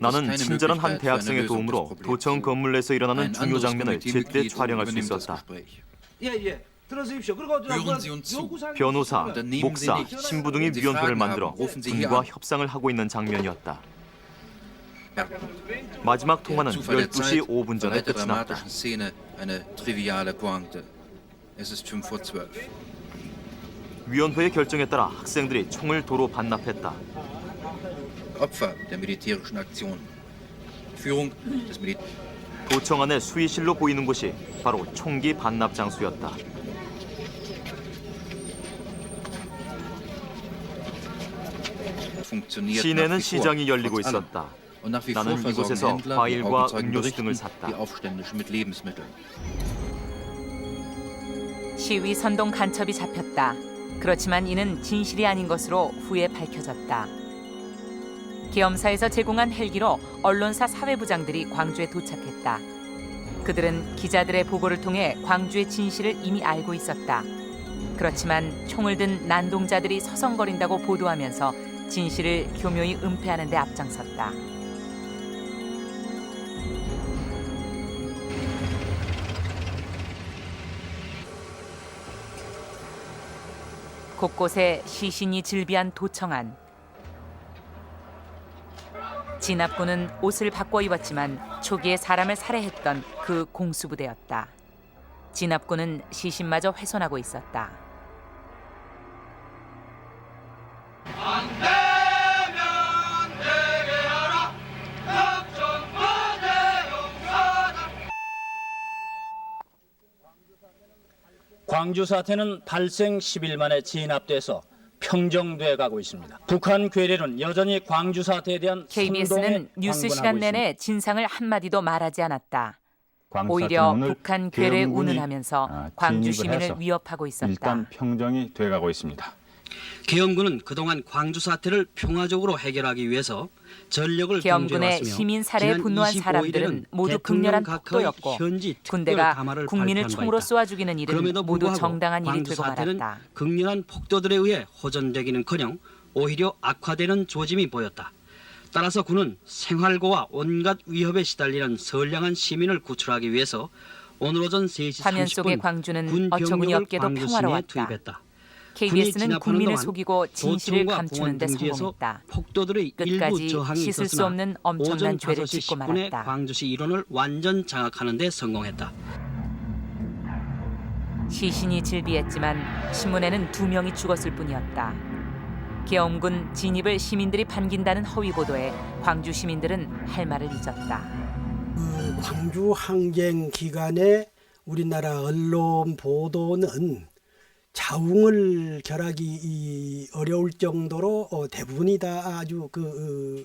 나는 친절한 한 대학생의 도움으로. 도청 건물 내에서 일어나는 중요 장면을 제때 촬영할 수 있었다. 예, 예. 뭐 변호사, 목사. 신부 등이 위원회를 만들어 군과. 협상을 하고 있는 장면이었다. 마지막 통화는 Zufall der 12시 Zeit 5분 전에 끝이 났다. dramatischen Szene eine triviale Pointe. Es ist 5 vor 12. 위원회의 결정에 따라 학생들이 총을 도로 반납했다. Opfer der militärischen Aktion. Führung des Militär 도청 안의 수의실로 보이는 곳이 바로 총기 반납 장소였다. funktioniert 시내는 시장이 열리고. 있었다. Und nach wie vor 나는 이곳에서 과일과 음료수 등을 샀다. 시위 선동 간첩이 잡혔다. 그렇지만 이는 진실이 아닌 것으로 후에 밝혀졌다. 계엄사에서 제공한 헬기로 언론사 사회부장들이 광주에 도착했다. 그들은 기자들의 보고를 통해 광주의 진실을 이미 알고 있었다. 그렇지만 총을 든 난동자들이 서성거린다고 보도하면서 진실을 교묘히 은폐하는 데 앞장섰다. 곳곳에 시신이 질비한 도청안. 진압군은 옷을 바꿔 입었지만 초기에 사람을 살해했던 그 공수부대였다. 진압군은 시신마저 훼손하고 있었다. 광주 사태는 발생 10일 만에 진압돼서 평정돼 가고 있습니다. 북한 괴뢰는 여전히 광주 사태에 대한 KBS는 뉴스 시간 있습니다. 내내 진상을 한마디도 말하지 않았다. 오히려 북한 계엄군이, 운운하면서 아, 광주 해서 시민을 위협하고 있었다. 일단 평정이 돼가고 있습니다. 계엄군은 그동안 광주 사태를 평화적으로 해결하기 위해서 전력을 계엄군의 시민 살해에 분노한 25일에는 사람들은 모두 극렬한 폭도였고 현지 군대가 국민을 총으로. 쏘아 죽이는 일은 그럼에도 모두 정당한 일이 되고 말았다. 극렬한 폭도들에 의해 호전되기는커녕 오히려 악화되는 조짐이 보였다. 따라서 군은 생활고와 온갖 위협에 시달리는 선량한 시민을 구출하기 위해서 오늘 오전 3시 화면 30분 속의 광주는 군 어처구니 병력을 없게도 광주 시내에 평화로웠다. 투입했다. KBS는 국민을 속이고 진실을 감추는 데 성공했다. 폭도들의 일부 끝까지 저항이 씻을 수 있었으나 없는 엄청난 오전 죄를 5시 짓고 10분에 말았다. 광주시 일원을 완전 장악하는 데 성공했다. 시신이 질비했지만 신문에는 두 명이 죽었을 뿐이었다. 계엄군 진입을 시민들이 반긴다는 허위 보도에 광주 시민들은 할 말을 잊었다. 그 광주 항쟁 기간에 우리나라 언론 보도는 자웅을 결하기 이 어려울 정도로 어, 대부분이 다 아주 그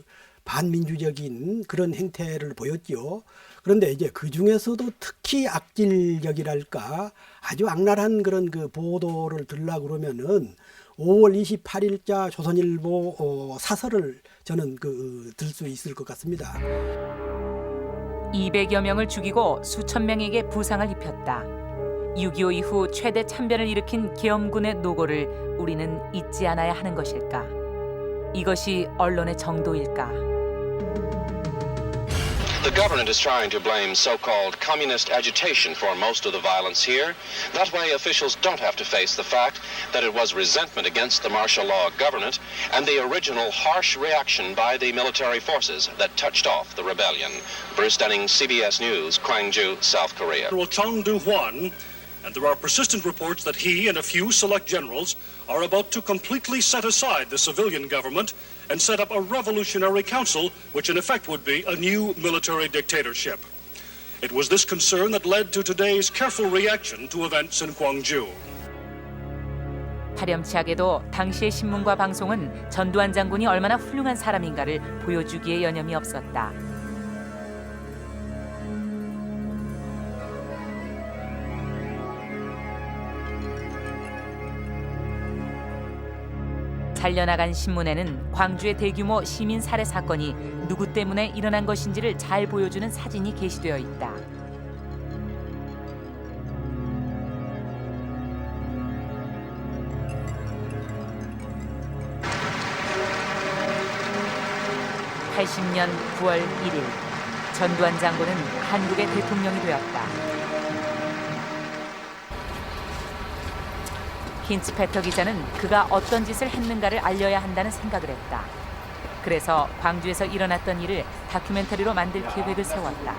어, 반민주적인 그런 행태를 보였지요. 그런데 이제 그 중에서도 특히 악질적이랄까 아주 악랄한 그런 그 보도를 들라 그러면은 5월 28일자 조선일보 어, 사설을 저는 그 들 수 있을 것 같습니다. 200여 명을 죽이고 수천 명에게 부상을 입혔다. 6.25 이후 최대 참변을 일으킨 계엄군의 노고를 우리는 잊지 않아야 하는 것일까? 이것이 언론의 정도일까? The government is trying to blame so-called communist agitation for most of the violence here. That way, officials don't have to face the fact that it was resentment against the martial law government and the original harsh reaction by the military forces that touched off the rebellion. Bruce Dunning, CBS News, Gwangju, South Korea. General Chong Do-hwan, and there are persistent reports that he and a few select generals are about to completely set aside the civilian government and set up a revolutionary council, which in effect would be a new military dictatorship. It was this concern that led to today's careful reaction to events in Gwangju. 파렴치하게도 당시의 신문과 방송은 전두환 장군이 얼마나 훌륭한 사람인가를 보여주기에 여념이 없었다. 잘려나간 신문에는 광주의 대규모 시민 살해 사건이 누구 때문에 일어난 것인지를 잘 보여주는 사진이 게시되어 있다. 1980년 9월 1일 전두환 장군은 한국의 대통령이 되었다. 힌츠페터 기자는 그가 어떤 짓을 했는가를 알려야 한다는 생각을 했다. 그래서 광주에서 일어났던 일을 다큐멘터리로 만들 계획을 세웠다.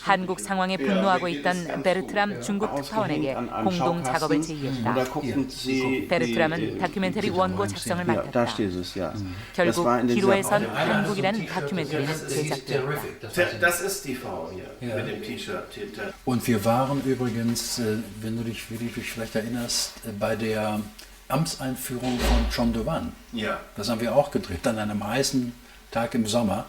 한국 상황에 분노하고 있던 베르트람 중국 특파원에게 공동 작업을 제의했다. 베르트람은 다큐멘터리 원고 작성을 맡았다. 결국 기로에 선 한국이라는 다큐멘터리는 제작되었다. Und wir waren übrigens, äh, wenn du dich, dich vielleicht erinnerst, äh, bei der Amtseinführung von John Dewan. Ja. Das haben wir auch gedreht, an einem heißen Tag im Sommer.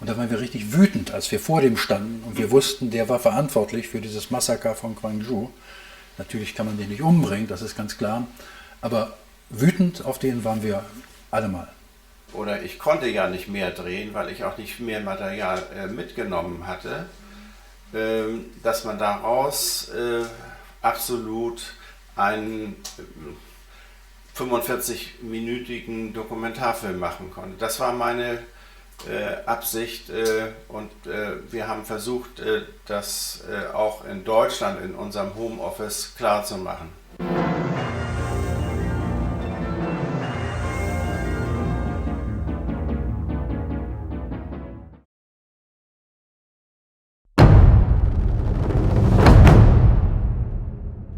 Und da waren wir richtig wütend, als wir vor dem standen und wir wussten, der war verantwortlich für dieses Massaker von Gwangju. Natürlich kann man den nicht umbringen, das ist ganz klar. Aber wütend auf den waren wir allemal. Oder ich konnte ja nicht mehr drehen, weil ich auch nicht mehr Material äh, mitgenommen hatte, ähm, dass man daraus äh, absolut einen äh, 45-minütigen Dokumentarfilm machen konnte. Das war meine äh, Absicht äh, und äh, wir haben versucht, äh, das äh, auch in Deutschland in unserem Homeoffice klarzumachen.